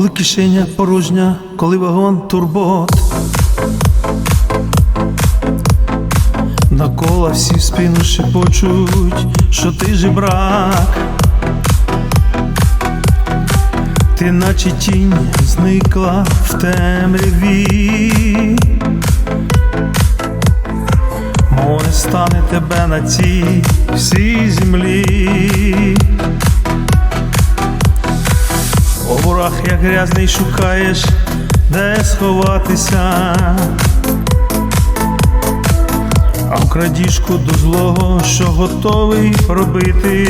Коли кишеня порожня, коли вагон турбот. Накола всі в спину шепочуть, що ти жебрак. Ти наче тінь зникла в темряві. Мов не стане тебе на цій всій землі. У ворах, як грязний, шукаєш, де сховатися. А в крадіжку до злого, що готовий робити.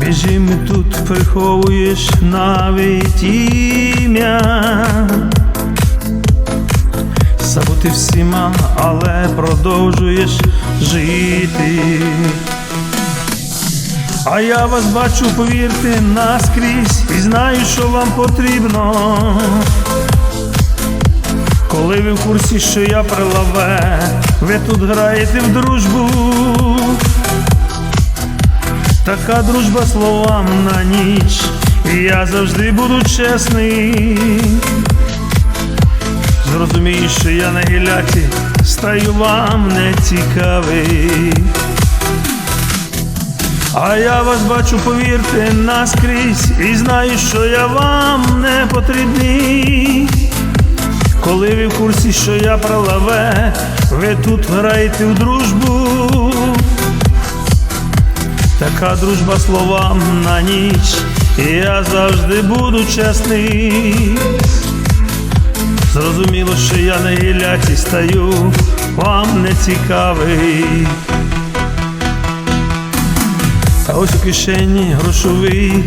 Біжим і тут приховуєш навіть ім'я. Забути всіма, але продовжуєш жити. А я вас бачу, повірте, наскрізь і знаю, що вам потрібно. Коли ви в курсі, що я прилаве, ви тут граєте в дружбу. Така дружба словам на ніч, і я завжди буду чесний. Зрозумію, що я на гіляті стаю вам не цікавий. А я вас бачу, повірте, наскрізь і знаю, що я вам не потрібний. Коли ви в курсі, що я пролаве, ви тут граєте в дружбу. Така дружба словам на ніч, і я завжди буду чесний. Зрозуміло, що я на гіляті стаю, вам не цікавий. Ось у кишені грошовий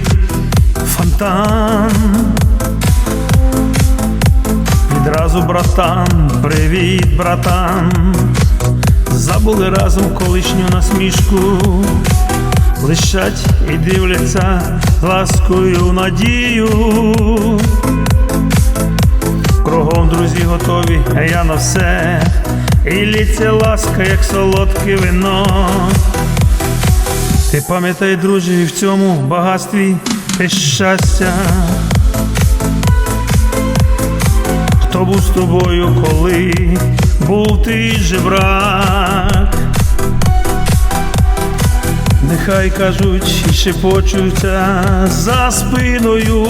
фонтан. Відразу братан, привіт, братан. Забули разом колишню насмішку, блищать і дивляться ласкою надію. Кругом друзі готові, а я на все. І літься ласка, як солодке вино. Пам'ятай, друже, в цьому багатстві те щастя. Хто був з тобою, коли був ти жебрак? Нехай кажуть і шепочуться за спиною.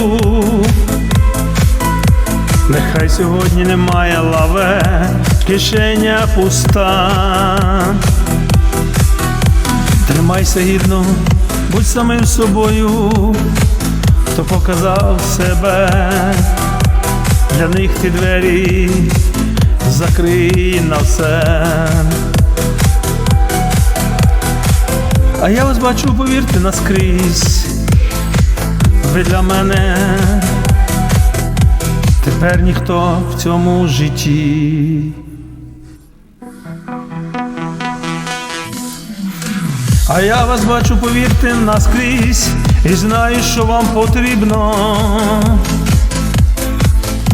Нехай сьогодні немає лаве, кишеня пуста. Тримайся гідно, будь самим собою, хто показав себе, для них ті двері закрий на все. А я вас бачу, повірте, наскрізь. Ви для мене тепер ніхто в цьому житті. А я вас бачу, повірте, наскрізь і знаю, що вам потрібно.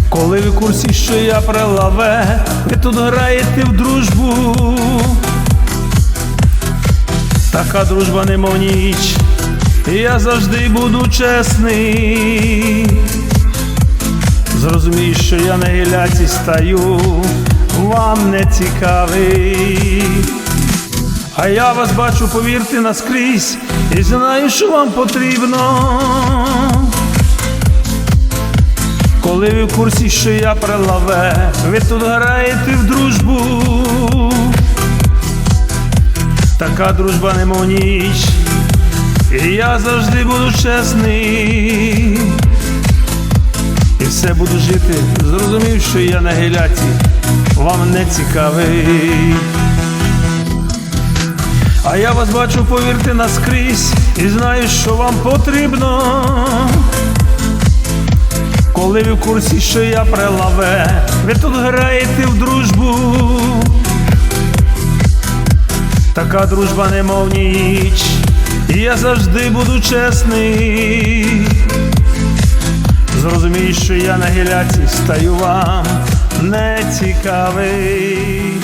Коли ви курсі, що я прилаве, ви тут граєте в дружбу. Така дружба немов ніч, і я завжди буду чесний. Зрозумій, що я на гіляці стаю, вам не цікавий. А я вас бачу, повірте, наскрізь, і знаю, що вам потрібно. Коли ви в курсі, що я прилаве, ви тут граєте в дружбу. Така дружба немов ніч, і я завжди буду чесний. І все буду жити, зрозумів, що я на гіляці, вам не цікавий. А я вас бачу, повірте, наскрізь, і знаю, що вам потрібно. Коли ви в курсі, що я прилаве, ви тут граєте в дружбу. Така дружба немов ніч, і я завжди буду чесний. Зрозумій, що я на гіляці стаю вам не цікавий.